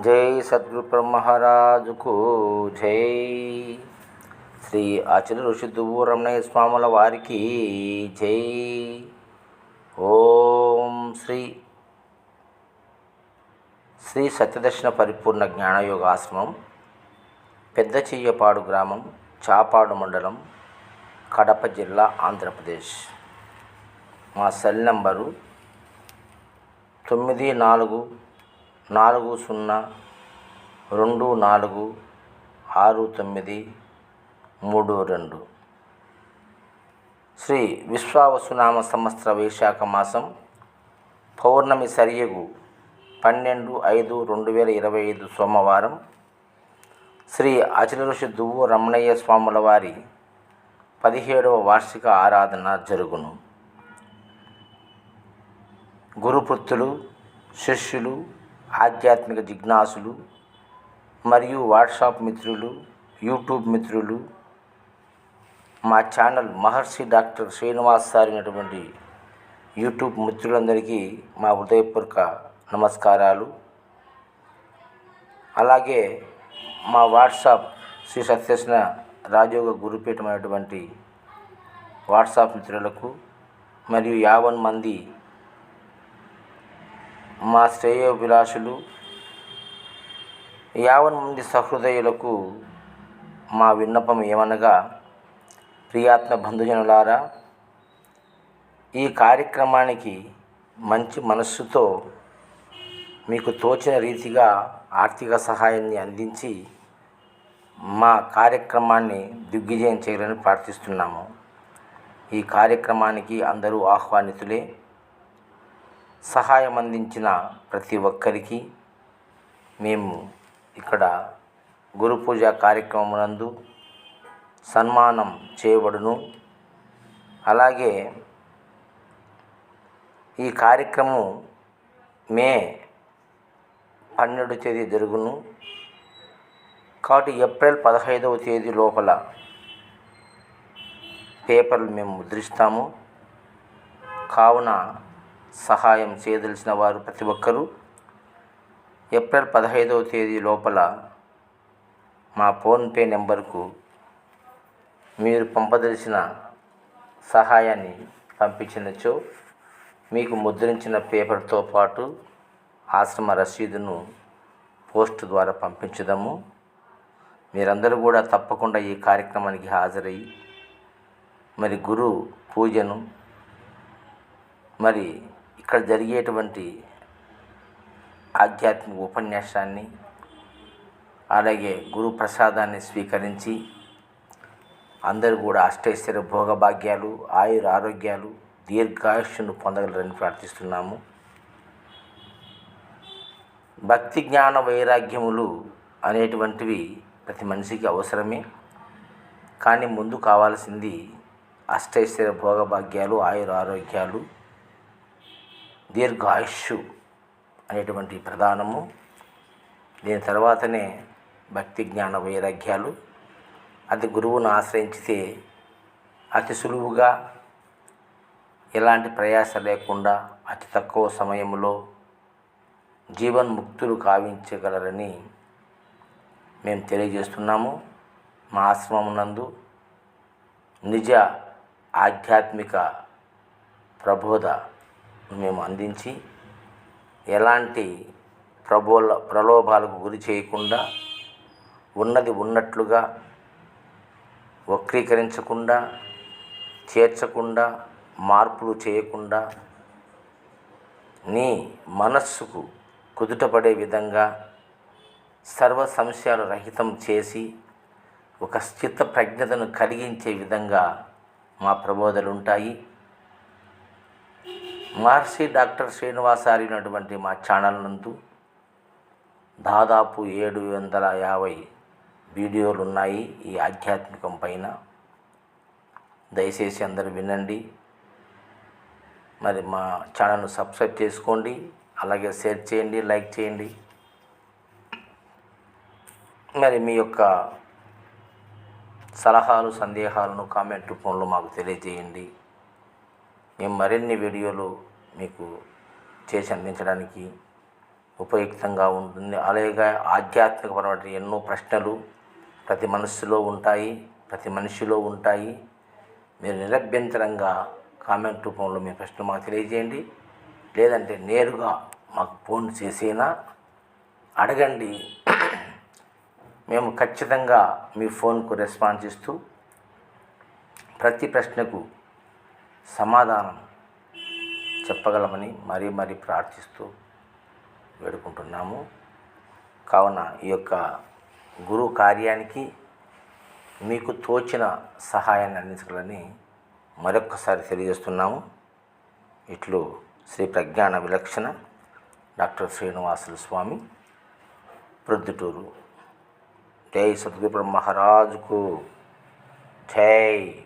జై సద్గురు మహారాజుకు జై. శ్రీ ఆచల ఋషి దువ్వు రమణయ్య స్వాముల వారికి జై. ఓం శ్రీ శ్రీ సత్యదర్శన పరిపూర్ణ జ్ఞానయోగ ఆశ్రమం పెద్ద చెయ్యపాడు గ్రామం చాపాడు మండలం కడప జిల్లా ఆంధ్రప్రదేశ్. మా సెల్ నంబరు తొమ్మిది నాలుగు నాలుగు సున్నా రెండు నాలుగు ఆరు తొమ్మిది మూడు రెండు. శ్రీ విశ్వావసునామ సంవత్సర వైశాఖ మాసం పౌర్ణమి సరియగు పన్నెండు ఐదు రెండు వేల ఇరవై ఐదు సోమవారం శ్రీ అచల ఋషి దువ్వు రమణయ్య స్వాముల వారి పదిహేడవ వార్షిక ఆరాధన జరుగును. గురుపుత్రులు శిష్యులు ఆధ్యాత్మిక జిజ్ఞాసులు మరియు వాట్సాప్ మిత్రులు యూట్యూబ్ మిత్రులు మా ఛానల్ మహర్షి డాక్టర్ శ్రీనివాస్ సారినటువంటి యూట్యూబ్ మిత్రులందరికీ మా హృదయపూర్వక నమస్కారాలు. అలాగే మా వాట్సాప్ శ్రీ సత్యసిన రాజయోగ గురుపీఠమైనటువంటి వాట్సాప్ మిత్రులకు మరియు యావన్ మంది మా శ్రేయోభిలాషులు యావన్ మంది సహృదయులకు మా విన్నపం ఏమనగా ప్రియాత్మ బంధుజనులారా ఈ కార్యక్రమానికి మంచి మనస్సుతో మీకు తోచిన రీతిగా ఆర్థిక సహాయాన్ని అందించి మా కార్యక్రమాన్ని దిగ్విజయం చేయాలని ప్రార్థిస్తున్నాము. ఈ కార్యక్రమానికి అందరూ ఆహ్వానితులే. సహాయం అందించిన ప్రతి ఒక్కరికి మేము ఇక్కడ గురు పూజ కార్యక్రమమునందు సన్మానం చేయబడును. అలాగే ఈ కార్యక్రమం మే పన్నెండు తేదీ జరుగును. కాబట్టి ఏప్రిల్ పదహైదవ తేదీ లోపల పేపర్లు మేము ముద్రిస్తాము. కావున సహాయం చేయదలిచిన వారు ప్రతి ఒక్కరూ ఏప్రిల్ పదహైదవ తేదీ లోపల మా ఫోన్పే నెంబర్కు మీరు పంపదలిచిన సహాయాన్ని పంపించినచో మీకు ముద్రించిన పేపర్తో పాటు ఆశ్రమ రసీదును పోస్ట్ ద్వారా పంపించదము. మీరందరూ కూడా తప్పకుండా ఈ కార్యక్రమానికి హాజరయ్యి మరి గురు పూజను మరి ఇక్కడ జరిగేటువంటి ఆధ్యాత్మిక ఉపన్యాసాన్ని అలాగే గురు ప్రసాదాన్ని స్వీకరించి అందరూ కూడా అష్టైశ్వర్య భోగభాగ్యాలు ఆయుర ఆరోగ్యాలు దీర్ఘాయుష్ను పొందగలరని ప్రార్థిస్తున్నాము. భక్తి జ్ఞాన వైరాగ్యములు అనేటువంటివి ప్రతి మనిషికి అవసరమే. కానీ ముందు కావాల్సింది అష్టైశ్వర్య భోగభాగ్యాలు ఆయుర ఆరోగ్యాలు దీర్ఘాయుష్షు అనేటువంటి ప్రధానము. దీని తర్వాతనే భక్తి జ్ఞాన వైరాగ్యాలు. అది గురువును ఆశ్రయించితే అతి సులువుగా ఎలాంటి ప్రయాస లేకుండా అతి తక్కువ సమయంలో జీవన్ముక్తులు కావించగలరని మేము తెలియజేస్తున్నాము. మా ఆశ్రమం నందు నిజ ఆధ్యాత్మిక ప్రబోధ మేము అందించి ఎలాంటి ప్రబోల ప్రలోభాలకు గురి చేయకుండా ఉన్నది ఉన్నట్లుగా వక్రీకరించకుండా చేర్చకుండా మార్పులు చేయకుండా నీ మనస్సుకు కుదుటపడే విధంగా సర్వ సంశయాలు రహితం చేసి ఒక స్థిత ప్రజ్ఞతను కలిగించే విధంగా మా ప్రబోధలు ఉంటాయి. మహర్షి డాక్టర్ శ్రీనివాసారినటువంటి మా ఛానల్ నందు దాదాపు ఏడు వందల యాభై వీడియోలు ఉన్నాయి ఈ ఆధ్యాత్మికం పైన. దయచేసి అందరు వినండి. మరి మా ఛానల్ను సబ్స్క్రైబ్ చేసుకోండి. అలాగే షేర్ చేయండి లైక్ చేయండి. మరి మీ యొక్క సలహాలు సందేహాలను కామెంట్ రూపంలో మాకు తెలియజేయండి. మేము మరిన్ని వీడియోలు మీకు చేసి అందించడానికి ఉపయుక్తంగా ఉంటుంది. అలాగే ఆధ్యాత్మికపరమైన ఎన్నో ప్రశ్నలు ప్రతి మనస్సులో ఉంటాయి ప్రతి మనిషిలో ఉంటాయి. మీరు నిరభ్యంతరంగా కామెంట్ రూపంలో మీ ప్రశ్న మాకు తెలియజేయండి. లేదంటే నేరుగా మాకు ఫోన్ చేసినా అడగండి. మేము ఖచ్చితంగా మీ ఫోన్కు రెస్పాన్స్ ఇస్తూ ప్రతి ప్రశ్నకు సమాధానం చెప్పగలమని మరీ మరీ ప్రార్థిస్తూ వేడుకుంటున్నాము. కావున ఈ యొక్క గురు కార్యానికి మీకు తోచిన సహాయాన్ని అందించగలని మరొక్కసారి తెలియజేస్తున్నాము. ఇట్లు శ్రీ ప్రజ్ఞాన విలక్షణ డాక్టర్ శ్రీనివాసులు స్వామి ప్రొద్దుటూరు. జై సద్గురు మహారాజుకు జై.